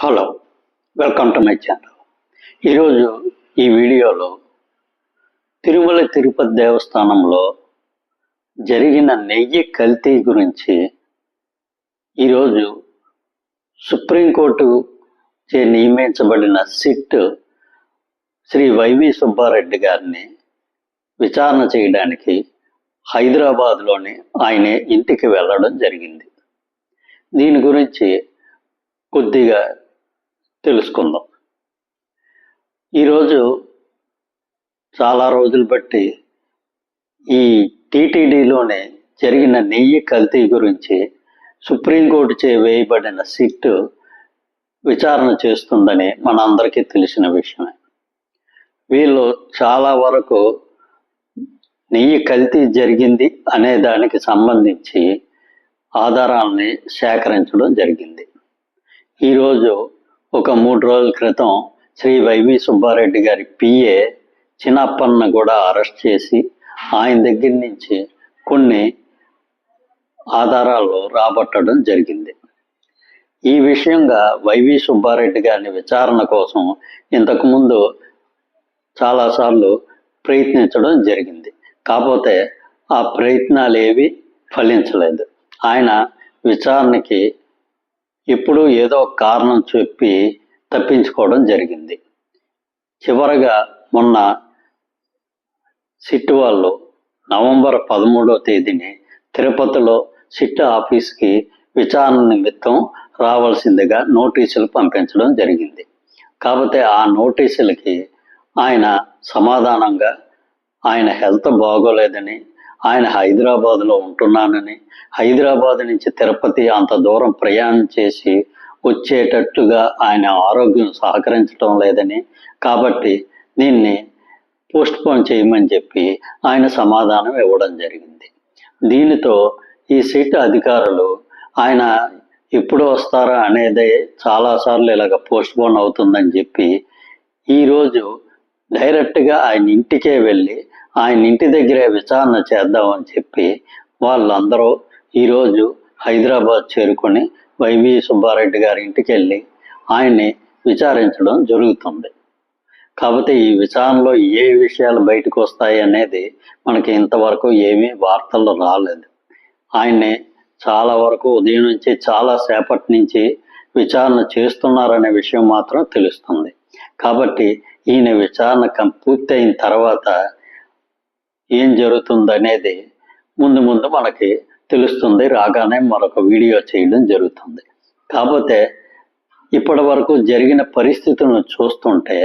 Hello welcome to my channel. ఈరోజు ఈ వీడియోలో తిరుమల తిరుపతి దేవస్థానంలో జరిగిన నెయ్యి కల్తీ గురించి ఈరోజు సుప్రీంకోర్టు చే నియమించబడిన సిట్ శ్రీ వైవి సుబ్బారెడ్డి గారిని విచారణ చేయడానికి హైదరాబాద్లోని ఆయన ఇంటికి వెళ్ళడం జరిగింది. దీని గురించి కొద్దిగా తెలుసుకుందాం. ఈరోజు చాలా రోజులు బట్టి ఈ టీటీడీలోనే జరిగిన నెయ్యి కల్తీ గురించి సుప్రీంకోర్టు చే వేయబడిన సిట్ విచారణ చేస్తుందని మనందరికీ తెలిసిన విషయమే. వీళ్ళు చాలా వరకు నెయ్యి కల్తీ జరిగింది అనే దానికి సంబంధించి ఆధారాలని సేకరించడం జరిగింది. ఈరోజు ఒక మూడు రోజుల క్రితం శ్రీ వైవి సుబ్బారెడ్డి గారి పిఏ చిన్నప్పన్న కూడా అరెస్ట్ చేసి ఆయన దగ్గర నుంచి కొన్ని ఆధారాలు రాబట్టడం జరిగింది. ఈ విషయంగా వైవి సుబ్బారెడ్డి గారిని విచారణ కోసం ఇంతకుముందు చాలాసార్లు ప్రయత్నించడం జరిగింది. కాకపోతే ఆ ప్రయత్నాలు ఏవి ఫలించలేదు. ఆయన విచారణకి ఇప్పుడు ఏదో కారణం చెప్పి తప్పించుకోవడం జరిగింది. చివరగా మొన్న సిట్ వాళ్ళు నవంబర్ పదమూడవ తేదీని తిరుపతిలో సిట్ ఆఫీస్కి విచారణ నిమిత్తం రావాల్సిందిగా నోటీసులు పంపించడం జరిగింది. కాకపోతే ఆ నోటీసులకి ఆయన సమాధానంగా ఆయన హెల్త్ బాగోలేదని ఆయన హైదరాబాద్లో ఉంటున్నానని హైదరాబాద్ నుంచి తిరుపతి అంత దూరం ప్రయాణం చేసి వచ్చేటట్టుగా ఆయన ఆరోగ్యం సహకరించడం లేదని కాబట్టి దీన్ని పోస్ట్ పోన్ చేయమని చెప్పి ఆయన సమాధానం ఇవ్వడం జరిగింది. దీనితో ఈ సీటు అధికారులు ఆయన ఎప్పుడు వస్తారా అనేది చాలాసార్లు ఇలాగ పోస్ట్ పోన్ అవుతుందని చెప్పి ఈరోజు డైరెక్ట్గా ఆయన ఇంటికే వెళ్ళి ఆయన ఇంటి దగ్గరే విచారణ చేద్దామని చెప్పి వాళ్ళందరూ ఈరోజు హైదరాబాద్ చేరుకొని వైవి సుబ్బారెడ్డి గారి ఇంటికి వెళ్ళి ఆయన్ని విచారించడం జరుగుతుంది. కాకపోతే ఈ విచారణలో ఏ విషయాలు బయటకు వస్తాయి అనేది మనకి ఇంతవరకు ఏమీ వార్తల్లో రాలేదు. ఆయన్ని చాలా వరకు ఉదయం నుంచి చాలా సేపటి నుంచి విచారణ చేస్తున్నారనే విషయం మాత్రం తెలుస్తుంది. కాబట్టి ఈయన విచారణ పూర్తయిన తర్వాత ఏం జరుగుతుంది అనేది ముందు ముందు మనకి తెలుస్తుంది రాగానే మరొక వీడియో చేయడం జరుగుతుంది. కాకపోతే ఇప్పటి వరకు జరిగిన పరిస్థితులను చూస్తుంటే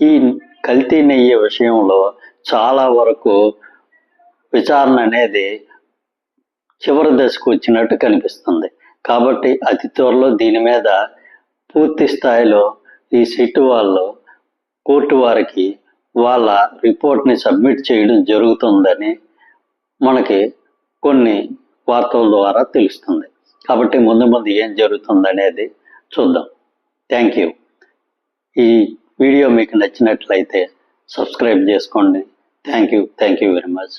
ఈ కల్తీ నెయ్యి విషయంలో చాలా వరకు విచారణ అనేది చివరి దశకు వచ్చినట్టు కనిపిస్తుంది. కాబట్టి అతి త్వరలో దీని మీద పూర్తి స్థాయిలో ఈ సిట్ వాళ్ళు కోర్టు వారికి వాళ్ళ రిపోర్ట్ని సబ్మిట్ చేయడం జరుగుతుందని మనకి కొన్ని వార్తల ద్వారా తెలుస్తుంది. కాబట్టి ముందు ముందు ఏం జరుగుతుందనేది చూద్దాం. థ్యాంక్ యూ ఈ వీడియో మీకు నచ్చినట్లయితే సబ్స్క్రైబ్ చేసుకోండి. Thank you thank you very much